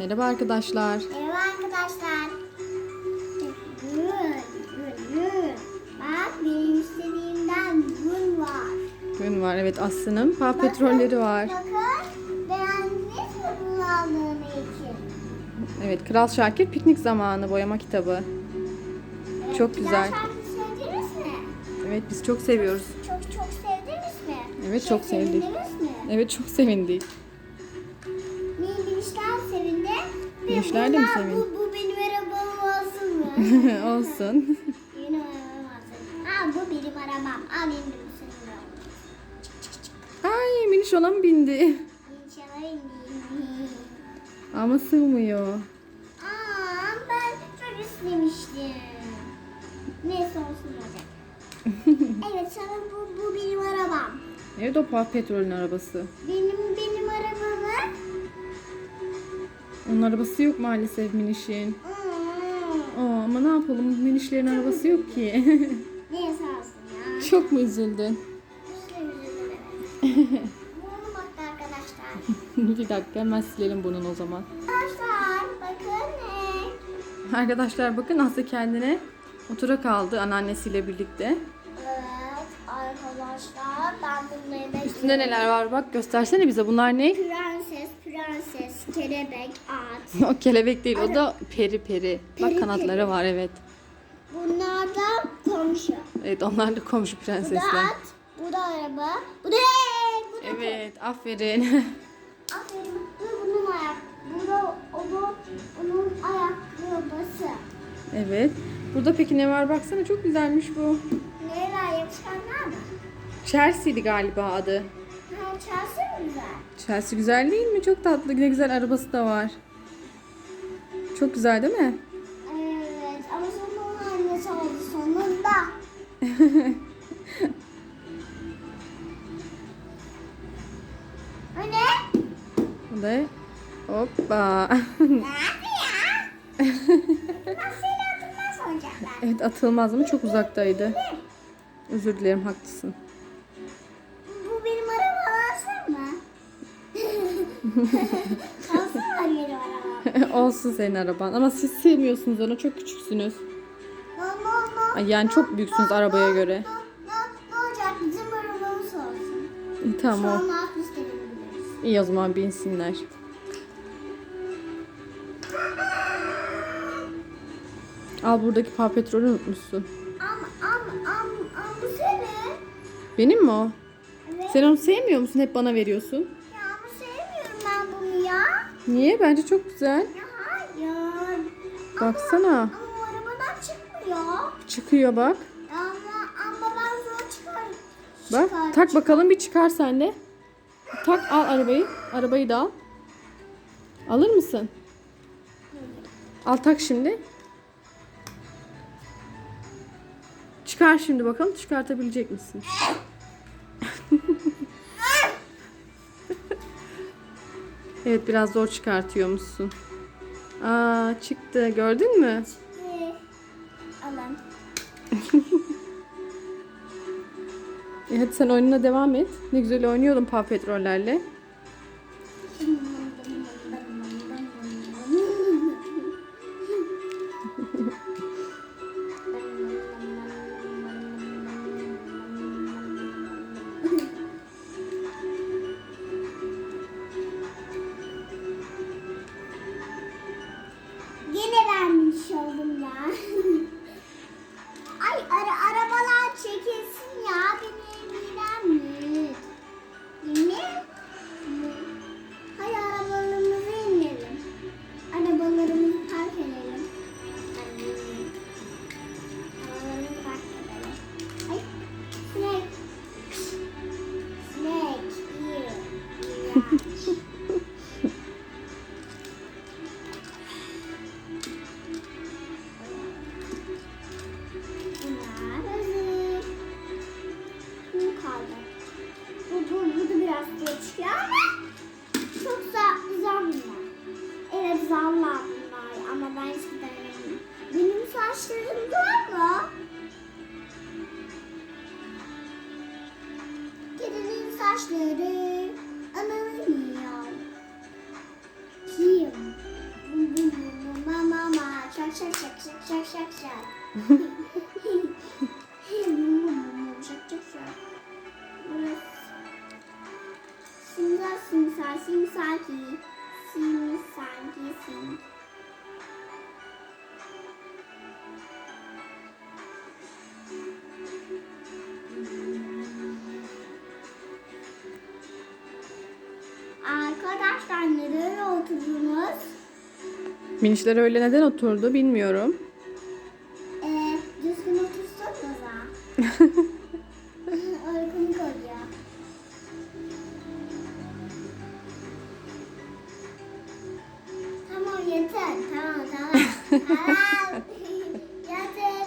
Merhaba arkadaşlar. Merhaba arkadaşlar. Gül, gül. Bak benim istediğimden gül var. Gün var evet Aslı'nın paw petrolleri var. Bakın beğendiniz mi bunu aldığım için? Evet Kral Şakir piknik zamanı boyama kitabı. Evet, Çok güzel. şarkı sevdiniz mi? Evet biz çok seviyoruz. Çok çok sevdiniz mi? Evet, Şey, çok sevdik. mi? Evet çok sevindik. Minişler sevindi. Ve Minişler de mi sevindi? Bu, bu benim arabam olsun mu? Olsun. benim arabam olsun. Aa bu benim arabam. Aa benim de senin araban. Ay Miniş ona mı bindi? İnşallah ineyim. Ama sığmıyor. Aa ben çok istemiştim. Neyse olsun olacak. evet sana bu, bu benim arabam. Evet o paw petrolün arabası. Benim Onun arabası yok maalesef Miniş'in. Aa, ama ne yapalım Minişlerin arabası yok ki. Neyse olsun ya. çok mu üzüldün? Üzüldüm evet. Bunu bak arkadaşlar. bir dakika hemen silelim bunun o zaman. Arkadaşlar bakın ne? Arkadaşlar bakın Aslı kendine oturak aldı anneannesiyle birlikte. Arkadaşlar ben bunları da Üstünde neler var bak göstersene bize bunlar ne? Prenses, prenses, kelebek, at. o kelebek değil o da peri peri. Bak Peri kanatları peri. var evet. Bunlar da komşu. Evet onlar da komşu Bu da prensesler. at, bu da araba, bu da bu da Evet aferin. Aferin, bu bunun ayak, bu da o da onun ayakkabısı. evet. Burada peki ne var baksana çok güzelmiş bu. Neler yapışkanlar mı? Chelsea'di galiba adı. Ha, Chelsea mi güzel? Chelsea güzel değil mi? Çok tatlı ne güzel arabası da var. Çok güzel değil mi? Evet, ama sonra onun annesi oldu sonunda. O ne? Da hoppa. Nerede ya? Nasıl evet atılmaz mı? Çok uzaktaydı. Özür dilerim haklısın. Alsın mı benim arabam? Olsun senin araban. Ama siz sevmiyorsunuz onu. Çok küçüksünüz. Ay, yani çok büyüksünüz arabaya göre. ne olacak bizim arabamız olsun. İyi Şu tamam an. İyi o zaman binsinler. Al buradaki paw petrolü unutmuşsun. Ama, ama, ama, ama bu senin. Benim mi o? Evet. Sen onu sevmiyor musun? Hep bana veriyorsun. Niye? Bence çok güzel. Ya hayır. Baksana. Ama o arabadan çıkmıyor. Çıkıyor bak. Ama, ama ben zor çıkar. Bak çıkar- tak bakalım bir çıkar sen de. Tak al arabayı. Arabayı da al. Alır mısın? Al tak şimdi. Çıkar şimdi bakalım çıkartabilecek misin? Evet biraz zor çıkartıyor musun? Aa çıktı gördün mü? Alın. E hadi sen oyununa devam et. Ne güzel oynuyordun Paw Petroller'le. Yine saçlarım zor mu? Kedinin saçları şak şak şak şak şak şak şak. şak şak şak. Arkadaşlar nereye oturdunuz? Minişler öyle neden oturdu bilmiyorum. Ee, düzgün otursanıza. Uykum koruyor. Tamam yeter. Tamam tamam. tamam. yeter.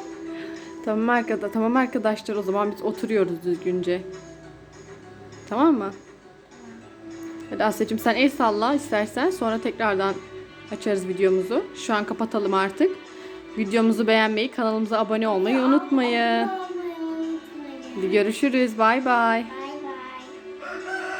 Tamam arkadaşlar, tamam arkadaşlar o zaman biz oturuyoruz düzgünce. Tamam mı? Hadi Asya'cığım sen el salla istersen sonra tekrardan açarız videomuzu. Şu an kapatalım artık. Videomuzu beğenmeyi, kanalımıza abone olmayı unutmayın. Görüşürüz. Bay bay.